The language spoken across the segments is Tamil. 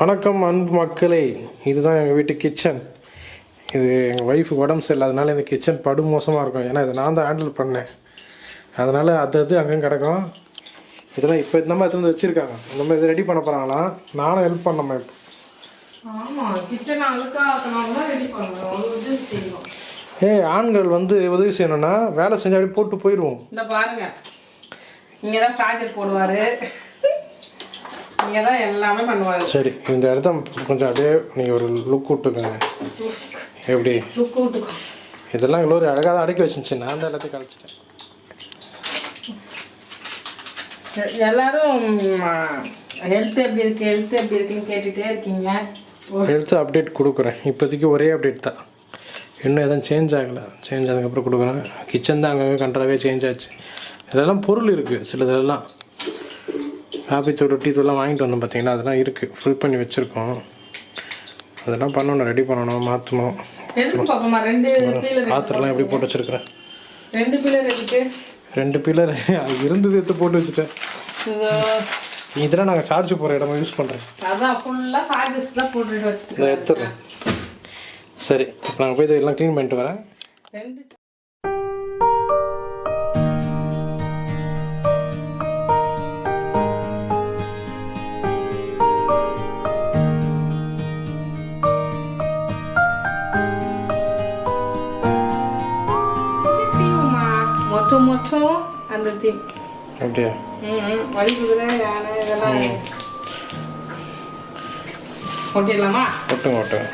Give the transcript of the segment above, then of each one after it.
வணக்கம் அன்பு மக்களே. இதுதான் எங்கள் வீட்டு கிச்சன் இது எங்கள் ஒய்ஃபுக்கு உடம்பு சரியில்லாதனால இந்த கிச்சன் படு மோசமாக இருக்கும். ஏன்னா இதை நான் தான் ஹேண்டில் பண்ணேன். அதனால் அது அது அங்கேயும் கிடக்கும். இதெல்லாம் இப்போ இந்த மாதிரி வந்து வச்சுருக்காங்க. இந்த மாதிரி இது ரெடி பண்ண போகிறாங்களாம் நானும் ஹெல்ப் பண்ணோம் இப்போ? ஏய் ஆண்கள் வந்து உதவி செய்யணும்னா வேலை செஞ்சு அப்படியே போட்டு போயிடுவோம். இந்த பாருங்க. இங்க தான் சார்ஜர் போடுவாரு. இங்க தான் எல்லாமே பண்ணுவாரு சரி இந்த இடத்த கொஞ்சம் அப்படியே நீங்கள் ஒரு லுக் விட்டுக்கோங்க. எப்படி? லுக்கு விட்டுக்கோ. இதெல்லாம் இவ்வளோ ஒரு அழகாக தான் அடக்கி வச்சுருந்துச்சு. நான் தான் எல்லாத்தையும் கழிச்சிட்டேன் எல்லாரும் ஹெல்த் எப்படி இருக்கு ஹெல்த் எப்படி இருக்குன்னு கேட்டுட்டே இருக்கீங்க. ஹெல்த் அப்டேட் கொடுக்குறேன். இப்போதைக்கு ஒரே அப்டேட் தான். இன்னும் எதுவும் சேஞ்ச் ஆகலை. சேஞ்ச் ஆனதுக்கப்புறம் கொடுக்குறேன். கிச்சன் தான் அங்கங்கே கண்ட்ராவே சேஞ்ச் ஆச்சு. இதெல்லாம் பொருள் இருக்குது சிலதெல்லாம். காபி தூள் டீ தூள்லாம் வாங்கிட்டு வந்தோம் பார்த்தீங்களா? அதெல்லாம் இருக்குது ஃபில் பண்ணி வச்சுருக்கோம். அதெல்லாம் பண்ணணும் ரெடி பண்ணணும் மாற்றணும் பாத்திரம்லாம் எப்படி போட்டு வச்சுருக்கிறேன் ரெண்டு பீலர் இருக்கு ரெண்டு பில்லர் அது இருந்தது எடுத்து போட்டு வச்சுட்டேன். இதோ, இதெல்லாம் நாங்கள் சார்ஜ் போகிற இடமா யூஸ் பண்ணுறேன் அதான் ஃபுல்லா சார்ஜஸ் தான் போட்டுட்டு இதை வச்சுட்டு எடுத்துடுறேன். சரி இப்போ நாங்கள் போய் இதெல்லாம் க்ளீன் பண்ணிட்டு வரேன். ரெண்டு அப்படியா? ம் வழி குதிரை யானை இதெல்லாம். ஓட்டிடலாமா? ஒட்டுங்க ஒட்டுங்க.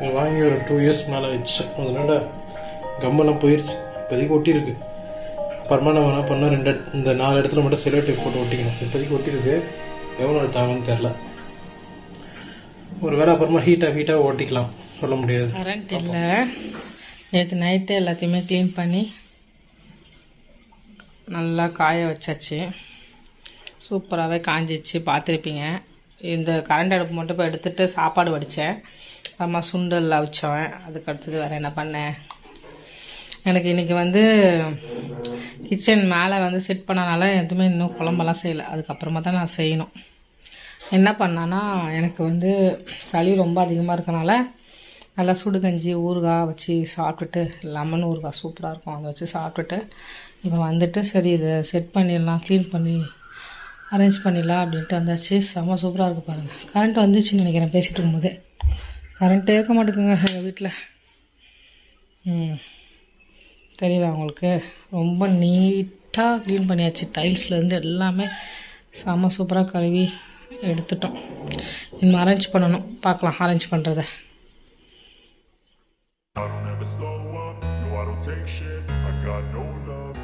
வாங்கி ஒரு டூ இயர்ஸ் மேலே வச்சேன் அதனால் கம்மெல்லாம் போயிடுச்சு இப்போதைக்கு ஒட்டியிருக்கு. அப்புறமா நம்ம என்ன பண்ணோம் ரெண்டு இந்த நாலு இடத்துல மட்டும் செலோ டேப் போட்டு ஒட்டிக்கணும். இப்போதைக்கு ஒட்டியிருக்கு. எவ்வளோ நாள் தாங்கன்னு தெரில ஒரு வேளை அப்புறமா ஹீட்டாக ஹீட்டாக ஓட்டிக்கலாம். சொல்ல முடியாது. கரண்ட் இல்லை. நேற்று நைட்டு எல்லாத்தையுமே க்ளீன் பண்ணி நல்லா காய வச்சாச்சு. சூப்பராகவே காஞ்சிச்சு. பார்த்துருப்பீங்க. இந்த கரண்ட் அடுப்பு மட்டும் இப்போ எடுத்துகிட்டு சாப்பாடு வடித்தேன் அம்மா சுண்டல் அவிச்சேன் அதுக்கு அடுத்தது வேறு என்ன பண்ணேன் எனக்கு இன்றைக்கி வந்து கிச்சன் மேலே வந்து செட் பண்ணனால எதுவுமே இன்னும் குழம்பெல்லாம் செய்யலை. அதுக்கப்புறமா தான் நான் செய்யணும். என்ன பண்ணேன்னா எனக்கு வந்து சளி ரொம்ப அதிகமாக இருக்கனால நல்லா சுடு கஞ்சி ஊறுகாய் வச்சு சாப்பிட்டுட்டு லெமன் ஊறுகாய் சூப்பராக இருக்கும். அதை வச்சு சாப்பிட்டுட்டு இப்போ வந்துட்டு சரி இதை செட் பண்ணிடலாம் க்ளீன் பண்ணி அரேஞ்ச் பண்ணிடலாம் அப்படின்ட்டு வந்தாச்சு. செம்ம சூப்பராக இருக்குது பாருங்கள் கரண்ட் வந்துச்சுன்னு நினைக்கிறேன் பேசிகிட்டு இருக்கும்போதே. கரண்ட்டே இருக்க மாட்டேங்குங்க எங்கள் வீட்டில் ம். தெரியுதா உங்களுக்கு? ரொம்ப நீட்டாக க்ளீன் பண்ணியாச்சு. டைல்ஸ்லேருந்து எல்லாமே செம்ம சூப்பராக கழுவி எடுத்துட்டோம். இன்னும் அரேஞ்ச் பண்ணணும். பார்க்கலாம் அரேஞ்ச் பண்ணுறத I don't ever slow up, no I don't take shit. I got no love.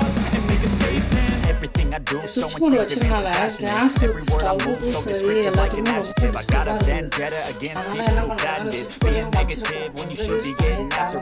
Sicuro Cianalese ha sfruttato tutto lì e la tenuta per sfruttare. Ma non è la mano, non è sicuramente un problema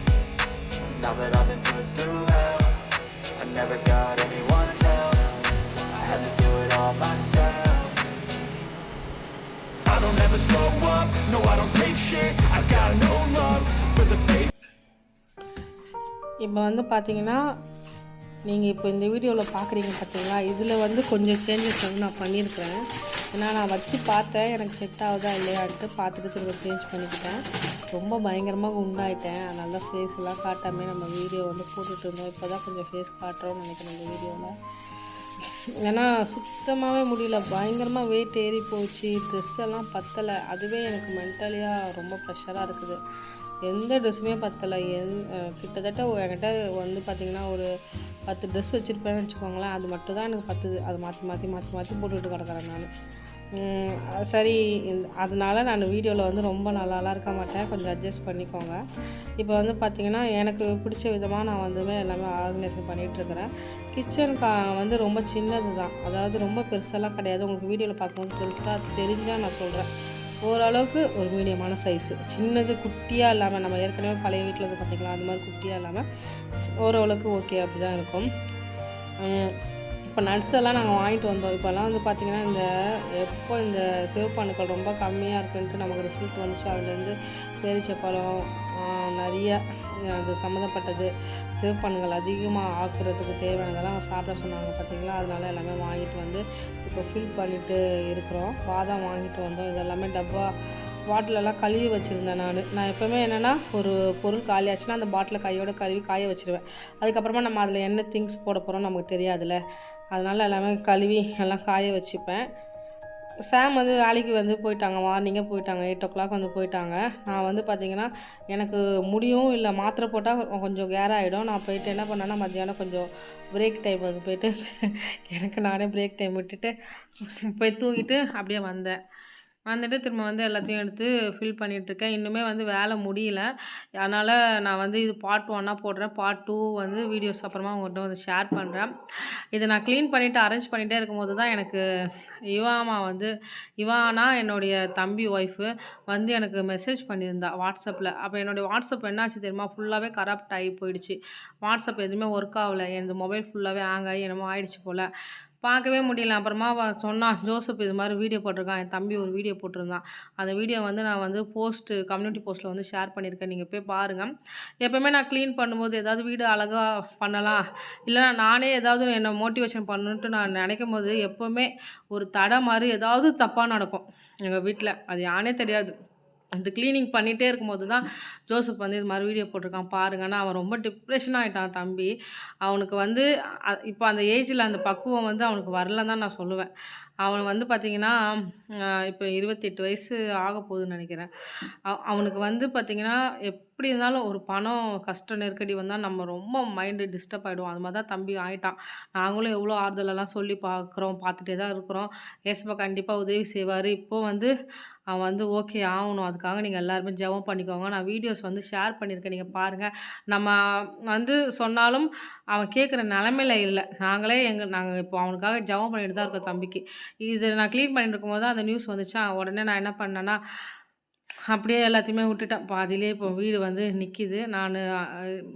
Now that I've been put through hell, I never got anyone's help. I had to do it all myself. I don't ever slow up, no, I don't take shit. I got no love for the fake. இப்போ வந்து பார்த்தீங்கன்னா நீங்கள் இப்போ இந்த வீடியோவில் பார்க்குறீங்க பார்த்தீங்களா இதில் வந்து கொஞ்சம் சேஞ்சஸ் வந்து நான் பண்ணியிருக்கிறேன் ஏன்னா நான் வச்சு பார்த்தேன். எனக்கு செட் ஆகுதா இல்லையான்ட்டு பார்த்துட்டு திரும்ப சேஞ்ச் பண்ணிக்கிட்டேன். ரொம்ப பயங்கரமாக குண்டாயிட்டேன். அதனால தான் ஃபேஸ் எல்லாம் காட்டாமல் நம்ம வீடியோ வந்து போட்டுட்டு இருந்தோம். இப்போ தான் கொஞ்சம் ஃபேஸ் காட்டுறோம்னு நினைக்கிறேன் இந்த வீடியோவில் ஏன்னா சுத்தமாகவே முடியல. பயங்கரமாக வெயிட் ஏறி போச்சு. ட்ரெஸ் எல்லாம் பத்தலை. அதுவே எனக்கு மென்டலியாக ரொம்ப ப்ரெஷராக இருக்குது. எந்த ட்ரெஸ்ஸுமே பத்தலை. எந் கிட்டத்தட்ட என்கிட்ட வந்து பார்த்திங்கன்னா ஒரு பத்து ட்ரெஸ் வச்சுருப்பேன்னு வச்சுக்கோங்களேன். அது மட்டும் தான் எனக்கு பத்துது. அதை மாற்றி மாற்றி மாற்றி மாற்றி போட்டுக்கிட்டு கிடக்குறேன் நான். சரி. அதனால் அதனால நான் வீடியோவில் வந்து ரொம்ப நல்லாலாம் இருக்க மாட்டேன். கொஞ்சம் அட்ஜஸ்ட் பண்ணிக்கோங்க. இப்போ வந்து பார்த்திங்கன்னா எனக்கு பிடிச்ச விதமாக நான் வந்துமே எல்லாமே ஆர்கனைசேஷன் பண்ணிகிட்ருக்கிறேன் கிச்சன் கா வந்து ரொம்ப சின்னது தான் அதாவது ரொம்ப பெருசாலாம் கிடையாது. உங்களுக்கு வீடியோவில் பார்க்கும்போது பெருசாக தெரிஞ்சால் நான் சொல்கிறேன் ஓரளவுக்கு ஒரு மீடியமான சைஸு சின்னது குட்டியாக இல்லாமல் நம்ம ஏற்கனவே பழைய வீட்டில் இருந்து பார்த்திங்களா அது மாதிரி குட்டியாக இல்லாமல் ஓரளவுக்கு ஓகே அப்படி தான் இருக்கும் இப்போ நட்ஸ் எல்லாம் நாங்கள் வாங்கிட்டு வந்தோம். இப்போல்லாம் வந்து பார்த்திங்கன்னா இந்த எப்போ இந்த சிவப்பானுக்கள் ரொம்ப கம்மியாக இருக்குன்ட்டு நமக்கு ரிசல்ட் வந்துச்சு. அதுலேருந்து பேரிச்சப்பழம் நிறைய அது சம்மந்தப்பட்டது சிவப்பானுங்கள் அதிகமாக ஆக்குறதுக்கு தேவையானதெல்லாம் சாப்பிட சொன்னாங்க பார்த்தீங்களா அதனால எல்லாமே வாங்கிட்டு வந்து இப்போ ஃபில் பண்ணிட்டு இருக்கிறோம். பாதாம் வாங்கிட்டு வந்தோம். இதெல்லாமே டப்பா பாட்டிலெல்லாம் கழுவி வச்சுருந்தேன் நான். நான் எப்போவுமே என்னென்னா ஒரு பொருள் காலியாச்சுன்னா அந்த பாட்டிலை கையோட கழுவி காய வச்சுருவேன். அதுக்கப்புறமா நம்ம அதில் என்ன திங்ஸ் போட போகிறோம் நமக்கு தெரியாதுல்ல. அதனால் எல்லாமே கழுவி எல்லாம் காய வச்சுப்பேன். சாம் வந்து வேலைக்கு வந்து போயிட்டாங்க. மார்னிங்கே போயிட்டாங்க. எயிட் ஓ கிளாக் வந்து போயிட்டாங்க. நான் வந்து பார்த்திங்கன்னா எனக்கு முடியும் இல்லை. மாத்திரை போட்டால் கொஞ்சம் கேர் ஆகிடும் நான் போயிட்டு என்ன பண்ணேன்னா மத்தியானம் கொஞ்சம் பிரேக் டைம் வந்து போயிட்டு எனக்கு நானே பிரேக் டைம் விட்டுட்டு போய் தூங்கிட்டு அப்படியே வந்தேன். வந்துட்டு திரும்ப வந்து எல்லாத்தையும் எடுத்து ஃபில் பண்ணிகிட்ருக்கேன் இன்னுமே வந்து வேலை முடியல. அதனால் நான் வந்து இது பார்ட் ஒன்னாக போடுறேன். பார்ட் டூ வந்து வீடியோஸ் அப்புறமா உங்கள்கிட்ட வந்து ஷேர் பண்ணுறேன் இதை நான் க்ளீன் பண்ணிவிட்டு அரேஞ்ச் பண்ணிகிட்டே இருக்கும்போது தான் எனக்கு இவாமா வந்து இவானா என்னுடைய தம்பி ஒய்ஃபு வந்து எனக்கு மெசேஜ் பண்ணியிருந்தா வாட்ஸ்அப்பில் அப்போ என்னுடைய வாட்ஸ்அப் என்னாச்சு தெரியுமா? ஃபுல்லாகவே கரப்ட் ஆகி போயிடுச்சு. வாட்ஸ்அப் எதுவுமே ஒர்க் ஆகலை. எனது மொபைல் ஃபுல்லாகவே ஹேங் ஆகி என்னமோ ஆயிடுச்சு போல். பார்க்கவே முடியல. அப்புறமா அவ சொன்னா ஜோசப் இது மாதிரி வீடியோ போட்டிருக்கான். என் தம்பி ஒரு வீடியோ போட்டிருந்தான். அந்த வீடியோ வந்து நான் வந்து போஸ்ட்டு கம்யூனிட்டி போஸ்ட்டில் வந்து ஷேர் பண்ணியிருக்கேன். நீங்கள் போய் பாருங்கள் எப்போவுமே நான் க்ளீன் பண்ணும்போது ஏதாவது வீடு அழகாக பண்ணலாம். இல்லைனா நானே ஏதாவது என்னை மோட்டிவேஷன் பண்ணணுன்ட்டு நான் நினைக்கும் போது எப்போவுமே ஒரு தடை மாதிரி ஏதாவது தப்பாக நடக்கும். எங்கள் வீட்டில் அது யானே தெரியாது. இந்த க்ளீனிங் பண்ணிகிட்டே இருக்கும்போது தான் ஜோசப் வந்து இது மாதிரி வீடியோ போட்டிருக்கான். பாருங்கன்னா அவன் ரொம்ப டிப்ரெஷன் ஆகிட்டான் தம்பி. அவனுக்கு வந்து இப்போ அந்த ஏஜில் அந்த பக்குவம் வந்து அவனுக்கு வரலன்னு தான் நான் சொல்லுவேன். அவன் வந்து பார்த்திங்கன்னா இப்போ இருபத்தெட்டு வயசு ஆக போகுதுன்னு நினைக்கிறேன். அவனுக்கு வந்து பார்த்திங்கன்னா எப்படி இருந்தாலும் ஒரு பணம் கஷ்ட நெருக்கடி வந்தால் நம்ம ரொம்ப மைண்டு டிஸ்டர்ப் ஆகிடும் அது மாதிரி தான் தம்பி ஆகிட்டான் நாங்களும் எவ்வளோ ஆறுதலெல்லாம் சொல்லி பார்க்குறோம் பார்த்துட்டே தான் இருக்கிறோம். ஏசப்பா கண்டிப்பாக உதவி செய்வார். இப்போது வந்து அவன் வந்து ஓகே ஆகணும். அதுக்காக நீங்கள் எல்லாருமே ஜெபம் பண்ணிக்கோங்க. நான் வீடியோஸ் வந்து ஷேர் பண்ணியிருக்கேன். நீங்கள் பாருங்கள் நம்ம வந்து சொன்னாலும் அவன் கேட்குற நிலமையில இல்லை. நாங்களே எங்கள் நாங்கள் இப்போ அவனுக்காக ஜெபம் பண்ணிட்டு தான் இருக்கோம் தம்பிக்கு. இது நான் க்ளீன் பண்ணிட்டு இருக்கும்போது தான் அந்த நியூஸ் வந்துச்சா? உடனே நான் என்ன பண்ணேன்னா அப்படியே எல்லாத்தையுமே விட்டுட்டேன். பாதியிலே இப்போ வீடு வந்து நிற்கிது நான்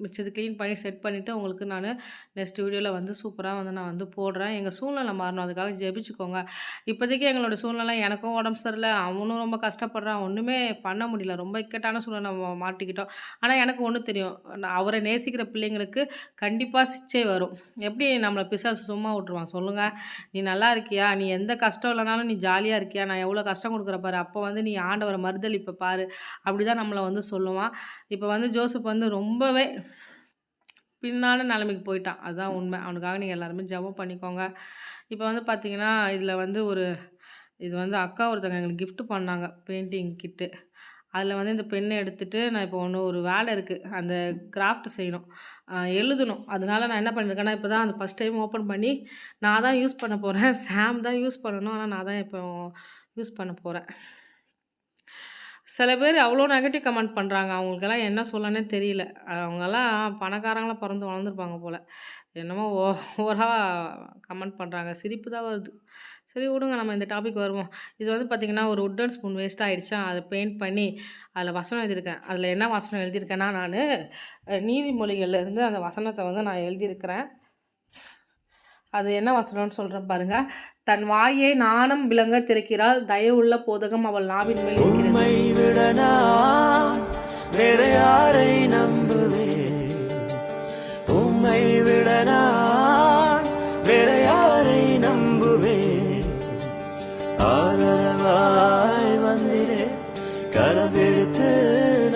மிச்சது க்ளீன் பண்ணி செட் பண்ணிவிட்டு உங்களுக்கு நான் நெக்ஸ்ட் வீடியோவில் வந்து சூப்பராக வந்து நான் வந்து போடுறேன். எங்கள் சூழ்நிலை மாறணும். அதுக்காக ஜெபிச்சுக்கோங்க. இப்போதைக்கு எங்களோட சூழ்நிலை எனக்கும் உடம்பு சரியில்லை. அவனும் ரொம்ப கஷ்டப்படுறான். ஒன்றுமே பண்ண முடியல. ரொம்ப இக்கட்டான சூழ்நிலை நம்ம மாட்டிக்கிட்டோம். ஆனால் எனக்கு ஒன்று தெரியும். நான் அவரை நேசிக்கிற பிள்ளைங்களுக்கு கண்டிப்பாக சிச்சை வரும். எப்படி நம்மளை பிசாசு சும்மா விட்ருவான் சொல்லுங்கள் நீ நல்லா இருக்கியா? நீ எந்த கஷ்டம் இல்லைனாலும் நீ ஜாலியாக இருக்கியா? நான் எவ்வளோ கஷ்டம் கொடுக்குற பாரு. அப்போ வந்து நீ ஆண்டவரை மறுதளிப்ப பாரு. அப்படி தான் நம்மளை வந்து சொல்லுவான். இப்போ வந்து ஜோசப் வந்து ரொம்பவே பின்னான நிலைமைக்கு போயிட்டான். அதுதான் உண்மை. அவனுக்காக நீங்கள் எல்லாருமே ஜெபம் பண்ணிக்கோங்க. இப்போ வந்து பார்த்தீங்கன்னா இதில் வந்து ஒரு இது வந்து அக்கா ஒருத்தங்க எங்களுக்கு கிஃப்ட்டு பண்ணாங்க பெயிண்டிங் கிட்டு அதில் வந்து இந்த பெண்ணை எடுத்துகிட்டு நான் இப்போ ஒன்று ஒரு வேலை இருக்குது அந்த கிராஃப்ட் செய்யணும். எழுதணும். அதனால நான் என்ன பண்ணியிருக்கேன்னா இப்போ தான் அந்த ஃபஸ்ட் டைம் ஓப்பன் பண்ணி நான் தான் யூஸ் பண்ண போகிறேன் சாம் தான் யூஸ் பண்ணணும். ஆனால் நான் தான் இப்போ யூஸ் பண்ண போகிறேன் சில பேர் அவ்வளோ நெகட்டிவ் கமெண்ட் பண்ணுறாங்க அவங்களுக்கெல்லாம் என்ன சொல்லனே தெரியல. அவங்கெல்லாம் பணக்காரங்களாம் பிறந்து வளர்ந்துருப்பாங்க போல். என்னமோ ஓ ஓவராக கமெண்ட் பண்ணுறாங்க சிரிப்பு தான் வருது. சரி விடுங்க. நம்ம இந்த டாபிக் வருவோம். இது வந்து பார்த்திங்கன்னா ஒரு உட்டன் ஸ்பூன் வேஸ்ட் ஆகிடுச்சா அதை பெயிண்ட் பண்ணி அதில் வசனம் எழுதியிருக்கேன். அதில் என்ன வசனம் எழுதியிருக்கேன்னா நான் நீதிமொழிகள்லேருந்து அந்த வசனத்தை வந்து நான் எழுதியிருக்கிறேன். அது என்ன வசனம்னு சொல்கிறேன் பாருங்கள் தன் வாயை நாணம் விளங்க திறக்கிறாள் தயவுள்ள போதகம் அவள் நாவின் மேல் இருக்கிறது. உம்மை யாரை நம்புவேன்? உம்மை விட வேறு யாரை நம்புவேன்? ஆதரவாய் வந்திரே கரவெடுத்து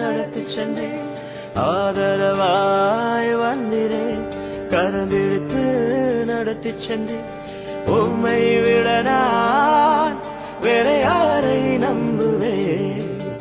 நடத்தி சென்றேன் ஆதரவாய் வந்திரே கரவெடுத்து நடத்தி சென்றேன் உம்மை விட நான் வேற யார்